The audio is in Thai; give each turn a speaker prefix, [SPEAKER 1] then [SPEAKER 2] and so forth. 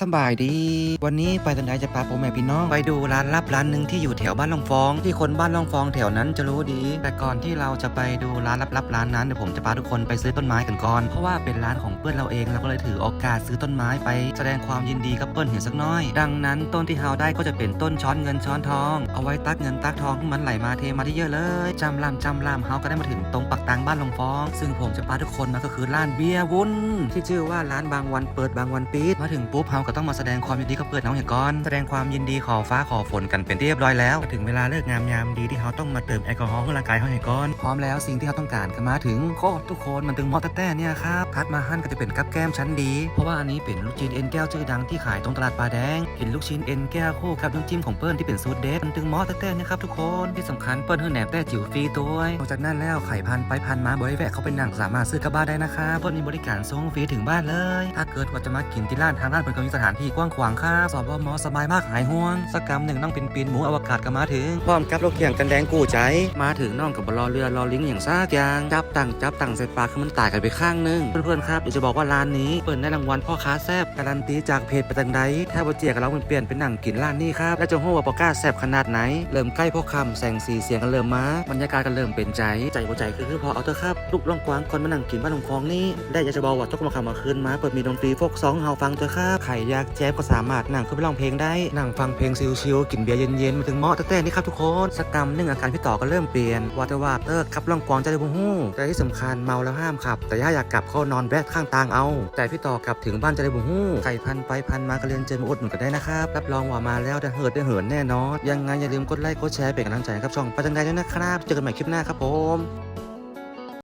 [SPEAKER 1] สบายดี วันนี้ไปตันไดจะพาผมแม่พี่น้อง ไปดูร้านลับร้านหนึ่งที่อยู่แถวบ้านลองฟอง ที่คนบ้านลองฟองแถวนั้นจะรู้ดี แต่ก่อนที่เราจะไปดูร้านลับๆร้านนั้นเดี๋ยวผมจะพาทุกคนไปซื้อต้นไม้กันก่อน เพราะว่าเป็นร้านของเพื่อนเราเองเราก็เลยถือโอกาสซื้อต้นไม้ไป แสดงความยินดีกับเปิ้ลเห็นสักน้อย ดังนั้นต้นที่เฮาได้ก็จะเป็นต้นช้อนเงินช้อนทอง เอาไว้ตักเงินตักทองให้มันไหลมาเทมาได้เยอะเลยจำลำจำลำเฮาก็ได้มาถึงตรงปักตังบ้านลองฟอง ซึ่งผมจะพาทุกคนมาก็คือร้านเบียร์วุ้นที่ชื่อว่าร้านบางวันเปิดบางวันปิดมาถึงปุ๊บเฮาก็ต้องมาแสดงความยินดีกับเปิดน้องเห็นก่อนแสดงความยินดีขอฟ้าขอฝนกันเป็นที่เรียบร้อยแล้วถึงเวลาเลิกงามยามดีที่เฮาต้องมาเติมแอลกอฮอล์ให้ร่างกายเฮาเห็นก่อนพร้อมแล้วสิ่งที่เฮาต้องการก็มาถึงโคตรทุกคนมันถึงมอตแต่เนี่ยครับคัดมาหั่นก็จะเป็นกับแก้มชั้นดี เพราะว่าอันนี้เป็นลูกชิ้นเอ็นแก้วชื่อดังที่ขายตรงตลาดปลาแดงเห็นลูกชิ้นเอ็นแก้วคู่กับน้ำจิ้มของเปิ้ลที่เป็นสูตรเด็ดมันถึงมอตแต่เนี่ยครับทุกคนที่สำคัญเปิ้ลเฮือแหนบแต่จิ๋วฟรีตัวนอกจากนั้นแล้วไข่พันไปพันมาบริแวะเขาเป็นหนังสามารถซื้อกลับบ้านได้นะครับเปิ้ลมีบริการส่งฟรีถึงบ้านเลย ถ้าเกิดว่าจะมากินที่ร้านทางร้านเปิ้ลก็มีสถานที่กว้างขวางครับสอบมสบายมากหายห่วงสักกำหนึ่งน้องปินปินหมูอวกาศก็มาถึงพร้อมกับรถเกี่ยงกันแดงกู้ใจ มาถึงน้องกับบรอเรือรอลิงอย่างซากยางจับตังจับตังใส่ปากคือมันตายกันไปข้างหนึง เพื่อนๆครับอยากจะบอกว่าร้านนี้เปิดได้รางวัลพ่อค้าแซบการันตีจากเพจประตังใดถ้าบ่เจียกับเรามันเปลี่ยนเป็นหนังกินร้านนี้ครับและจะโหว่าปอก้าแซบขนาดไหนเริ่มใกล้พ่อคำแสงสีเสียงกันเริ่มมาบรรยากาศกันเริ่มเป็นใจใจบ่ใจคือคือพอเอาเถอะครับลูกล่องกวางคนมานั่งกินบ้านลงคลองนี่ได้จะจะบอกว่าทุกมาคำมาคืนมาเปิดมีดนตรีฟกซองเฮาฟังเถอะครับใครอยากแจ๊บก็สามารถนั่งขึ้นไปร้องเพลงได้ นั่งฟังเพลงชิลๆกินเบียร์เย็นๆมาถึงเหมาะแต่แต่นี่ครับทุกคนสกกรรมหนึ่งอาการพี่ต่อก็เริ่มเปลี่ยนวาเตอร์วาเตอร์ครับล่องกวางใจได้บ่ฮู้แต่ที่สำคัญเมาแล้วห้ามขับ แต่ย่าอยากกลับเข้านอนแวะข้างทางเอา แต่พี่ต่อกลับถึงบ้านจะได้บ่ฮู้ไก่พันไปพันมาก็เรียนเจอมาอุดหนุนกันได้นะครับรับรองว่ามาแล้วได้เหิดได้เหินแน่นอนยังไงอย่าลืมกดไลค์กดแชร์เป็นกำลังใจให้กับช่องประจังใดด้วยนะครับเจอกันใหม่คลิปหน้าครับผม